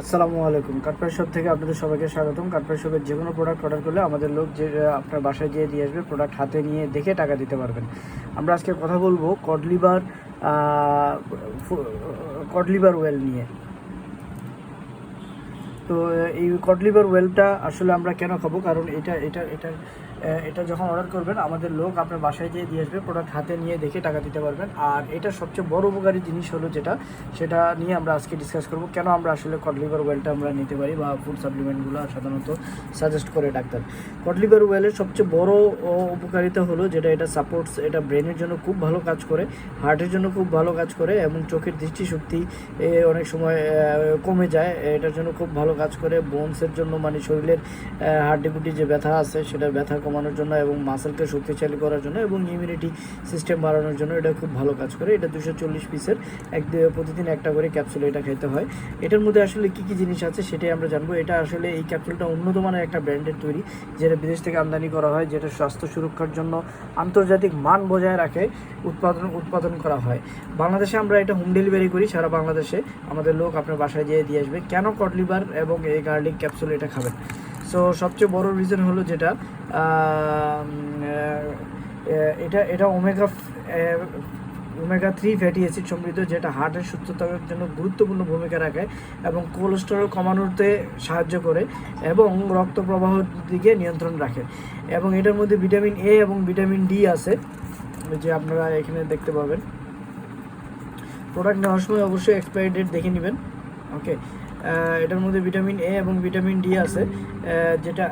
আসসালামু আলাইকুম। কাঠপাই শপ থেকে আপনাদের সবাইকে স্বাগতম। কাঠপাই শপের যে কোনো প্রোডাক্ট অর্ডার করলে আমাদের লোক যে আপনার বাসায় যেয়ে দিয়ে আসবে প্রোডাক্ট হাতে নিয়ে দেখে টাকা দিতে পারবেন। আমরা আজকে কথা বলব কডলিভার কডলিভার ওয়েল নিয়ে। তো এই কডলিভার ওয়েলটা আসলে আমরা কেন খাব? কারণ এটা এটা এটা এটা যখন অর্ডার করবেন, আমাদের লোক আপনার বাসায় যেয়ে দিয়ে আসবে প্রোডাক্ট হাতে নিয়ে দেখে টাকা দিতে পারবেন। আর এটা সবচেয়ে বড় উপকারী জিনিস হলো যেটা, সেটা নিয়ে আমরা আজকে ডিসকাস করব, কেন আমরা আসলে কডলিভার ওয়েলটা আমরা নিতে পারি বা ফুড সাপ্লিমেন্টগুলো সাধারণত সাজেস্ট করে ডাক্তার। কডলিভার ওয়েলের সবচেয়ে বড় উপকারিতা হলো যেটা, এটা সাপোর্টস এটা ব্রেনের জন্য খুব ভালো কাজ করে হার্টের জন্য খুব ভালো কাজ করে, এবং চোখের দৃষ্টিশক্তি অনেক সময় কমে যায়, এটার জন্য খুব ভালো কাজ করে বোনসের জন্য মানে শরীরের হাড্ডিগুটি যে ব্যথা আছে সেটা ব্যথা কমানোর জন্য এবং মাসেলকে শক্তিশালী করার জন্য এবং ইমিউনিটি সিস্টেম বাড়ানোর জন্য এটা খুব ভালো কাজ করে। এটা দুশো চল্লিশ পিসের এক প্রতিদিন একটা করে ক্যাপসুল এটা খেতে হয়। এটার মধ্যে আসলে কী কী জিনিস আছে সেটাই আমরা জানব। এটা আসলে এই ক্যাপসুলটা উন্নত মানের একটা ব্র্যান্ডের তৈরি, যেটা বিদেশ থেকে আমদানি করা হয়, যেটা স্বাস্থ্য সুরক্ষার জন্য আন্তর্জাতিক মান বজায় রাখে, উৎপাদন উৎপাদন করা হয়। বাংলাদেশে আমরা এটা হোম ডেলিভারি করি, সারা বাংলাদেশে। আমাদের লোক আপনার বাসায় যেয়ে দিয়ে আসবে। কেন কটলিভার এবং এই গার্লিক ক্যাপসুল এটা খাবেন। সো সবচেয়ে বড় রিজন হলো যেটা এটা এটা omega omega three fatty acid সমৃদ্ধ, যেটা হার্টের সুস্থতার জন্য গুরুত্বপূর্ণ ভূমিকা রাখে এবং কোলেস্টেরল কমানোতে সাহায্য করে এবং রক্ত প্রবাহ দিকে নিয়ন্ত্রণ রাখে। এবং এটার মধ্যে ভিটামিন এ এবং ভিটামিন ডি আছে, যে আপনারা এখানে দেখতে পাবেন। প্রোডাক্ট নেওয়ার সময় অবশ্যই এক্সপায়ারি ডেট দেখে নেবেন ওকে এটার মধ্যে ভিটামিন এ এবং ভিটামিন ডি আছে যেটা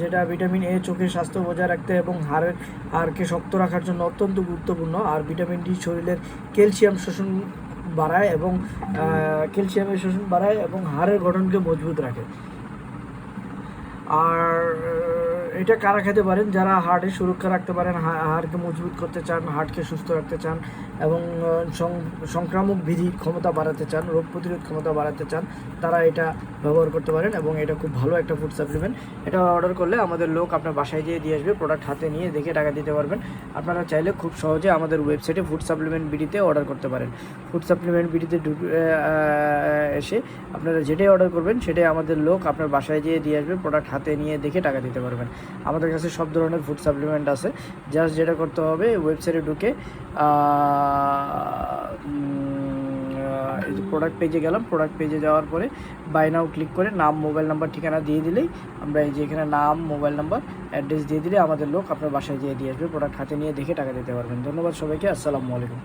যেটা ভিটামিন এ চোখের স্বাস্থ্য বজায় রাখতে এবং হাড়ের হাড়কে শক্ত রাখার জন্য অত্যন্ত গুরুত্বপূর্ণ। আর ভিটামিন ডি শরীরের ক্যালসিয়াম শোষণ বাড়ায় এবং ক্যালসিয়ামের শোষণ বাড়ায় এবং হাড়ের গঠনকে মজবুত রাখে। আর এটা কারা খেতে পারেন? যারা হার্টের সুরক্ষা রাখতে পারেন হাড়কে মজবুত করতে চান হার্টকে সুস্থ রাখতে চান, এবং সংক্রামক বিধি ক্ষমতা বাড়াতে চান, রোগ প্রতিরোধ ক্ষমতা বাড়াতে চান, তারা এটা ব্যবহার করতে পারেন এবং এটা খুব ভালো একটা ফুড সাপ্লিমেন্ট এটা অর্ডার করলে আমাদের লোক আপনার বাসায় যেয়ে দিয়ে আসবে প্রোডাক্ট হাতে নিয়ে দেখে টাকা দিতে পারবেন। আপনারা চাইলে খুব সহজে আমাদের ওয়েবসাইটে ফুড সাপ্লিমেন্ট বিডিতে অর্ডার করতে পারেন। ফুড সাপ্লিমেন্ট বিডিতে এসে আপনারা যেটাই অর্ডার করবেন, সেটাই আমাদের লোক আপনার বাসায় যেয়ে দিয়ে আসবে প্রোডাক্ট হাতে নিয়ে দেখে টাকা দিতে পারবেন। আমাদের কাছে সব ধরনের ফুড সাপ্লিমেন্ট আছে। জাস্ট যেটা করতে হবে ওয়েবসাইটে ঢুকে প্রোডাক্ট পেজে গেলাম। প্রোডাক্ট পেজে যাওয়ার পরে বাই নাও ক্লিক করে নাম মোবাইল নাম্বার ঠিকানা দিয়ে দিলেই আমরা এই যে এখানে নাম মোবাইল নাম্বার অ্যাড্রেস দিয়ে দিলে আমাদের লোক আপনার বাসায় যেয়ে দিয়ে আসবে। প্রোডাক্ট হাতে নিয়ে দেখে টাকা দিতে পারবেন। ধন্যবাদ সবাইকে। আসসালামু আলাইকুম।